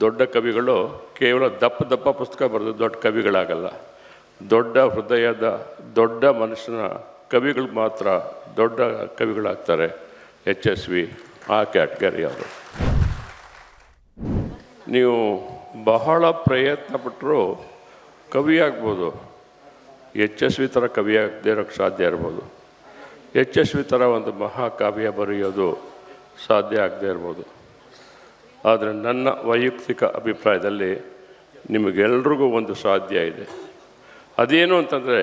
ದೊಡ್ಡ ಕವಿಗಳು ಕೇವಲ ದಪ್ಪ ದಪ್ಪ ಪುಸ್ತಕ ಬರೆದು ದೊಡ್ಡ ಕವಿಗಳಾಗಲ್ಲ. ದೊಡ್ಡ ಹೃದಯದ ದೊಡ್ಡ ಮನುಷ್ಯನ ಕವಿಗಳು ಮಾತ್ರ ದೊಡ್ಡ ಕವಿಗಳಾಗ್ತಾರೆ. ಎಚ್ ಎಸ್ ವಿ, ಆ ಕ್ಯಾಟಗರಿ ಅವರು. ನೀವು ಬಹಳ ಪ್ರಯತ್ನ ಪಟ್ಟರು ಕವಿ ಆಗ್ಬೋದು. ಎಚ್ ಎಸ್ ವಿ ಥರ ಕವಿ ಆಗದೇ ಇರೋಕ್ಕೆ ಸಾಧ್ಯ ಇರ್ಬೋದು. ಎಚ್ ಎಸ್ ವಿ ಥರ ಒಂದು ಮಹಾಕಾವ್ಯ ಬರೆಯೋದು ಸಾಧ್ಯ ಆಗದೇ ಇರ್ಬೋದು. ಆದರೆ ನನ್ನ ವೈಯಕ್ತಿಕ ಅಭಿಪ್ರಾಯದಲ್ಲಿ ನಿಮಗೆಲ್ರಿಗೂ ಒಂದು ಸಾಧ್ಯ ಇದೆ. ಅದೇನು ಅಂತಂದರೆ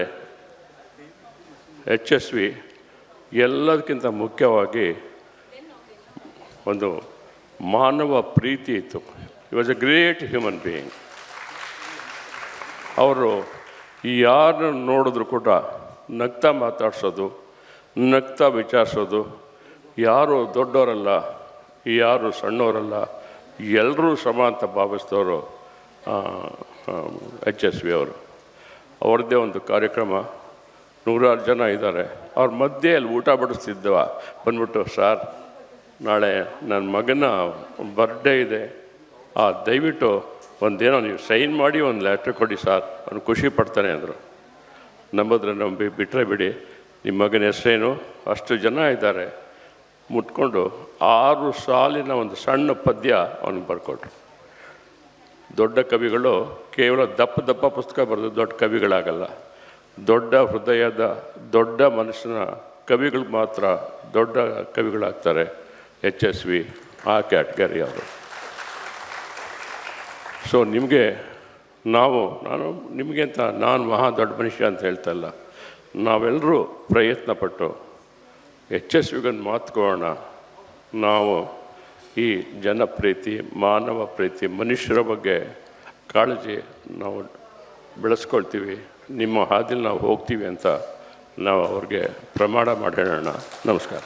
ಎಚ್ ಎಸ್ ವಿ ಎಲ್ಲದಕ್ಕಿಂತ ಮುಖ್ಯವಾಗಿ ಒಂದು ಮಾನವ ಪ್ರೀತಿ ಇತ್ತು. He was a great human being ಅವರು ಯಾರನ್ನು ನೋಡಿದ್ರು ಕೂಡ ನಗ್ತಾ ಮಾತಾಡ್ಸೋದು, ನಗ್ತಾ ವಿಚಾರಿಸೋದು, ಯಾರು ದೊಡ್ಡವರಲ್ಲ, ಯಾರು ಸಣ್ಣವರಲ್ಲ ಎಲ್ಲರೂ ಸಮ ಅಂತ ಭಾವಿಸಿದವರು ಎಚ್ ಎಸ್ ವಿ ಅವರು. ಅವ್ರದ್ದೇ ಒಂದು ಕಾರ್ಯಕ್ರಮ. ನೂರಾರು ಜನ ಇದ್ದಾರೆ. ಅವ್ರ ಮಧ್ಯೆ ಅಲ್ಲಿ ಊಟ ಬಡಿಸ್ತಿದ್ದವ ಬಂದ್ಬಿಟ್ಟು, ಸರ್, ನಾಳೆ ನನ್ನ ಮಗನ ಬರ್ಡೇ ಇದೆ. ಆ, ದಯವಿಟ್ಟು ಒಂದೇನೋ ನೀವು ಸೈನ್ ಮಾಡಿ ಒಂದು ಲೆಟ್ರ್ ಕೊಡಿ, ಸರ್. ಅವ್ನು ಖುಷಿ ಪಡ್ತಾನೆ, ಅಂದರು. ನಂಬದ್ರೆ ನಂಬಿ ಬಿಟ್ಟರೆ ಬಿಡಿ. ನಿಮ್ಮ ಮಗನ ಹೆಸರೇನು? ಅಷ್ಟು ಜನ ಇದ್ದಾರೆ. ಮುಟ್ಕೊಂಡು ಆರು ಸಾಲಿನ ಒಂದು ಸಣ್ಣ ಪದ್ಯ ಅವನಿಗೆ ಬರ್ಕೊಟ್ರು. ದೊಡ್ಡ ಕವಿಗಳು ಕೇವಲ ದಪ್ಪ ದಪ್ಪ ಪುಸ್ತಕ ಬರೆದು ದೊಡ್ಡ ಕವಿಗಳಾಗಲ್ಲ. ದೊಡ್ಡ ಹೃದಯದ ದೊಡ್ಡ ಮನುಷ್ಯನ ಕವಿಗಳು ಮಾತ್ರ ದೊಡ್ಡ ಕವಿಗಳಾಗ್ತಾರೆ. ಎಚ್ ಎಸ್ ವಿ, ಆ ಕ್ಯಾಟಗರಿ ಅವರು. ಸೊ ನಿಮಗೆ ನಾವು, ನಾನು ನಿಮಗೆ ಅಂತ, ನಾನು ಮಹಾ ದೊಡ್ಡ ಮನುಷ್ಯ ಅಂತ ಹೇಳ್ತಾ ಇಲ್ಲ. ನಾವೆಲ್ಲರೂ ಪ್ರಯತ್ನಪಟ್ಟು ಎಚ್ ಎಸ್ ವಿಗೊಂದು ಮಾತುಕೊಳ್ಳೋಣ ನಾವು ಈ ಜನಪ್ರೀತಿ, ಮಾನವ ಪ್ರೀತಿ, ಮನುಷ್ಯರ ಬಗ್ಗೆ ಕಾಳಜಿ ನಾವು ಬೆಳೆಸ್ಕೊಳ್ತೀವಿ. ನಿಮ್ಮ ಹಾದಿಲಿ ನಾವು ಹೋಗ್ತೀವಿ ಅಂತ ನಾವು ಅವ್ರಿಗೆ ಪ್ರಮಾಣ ಮಾಡಿ ಹೇಳೋಣ. ನಮಸ್ಕಾರ.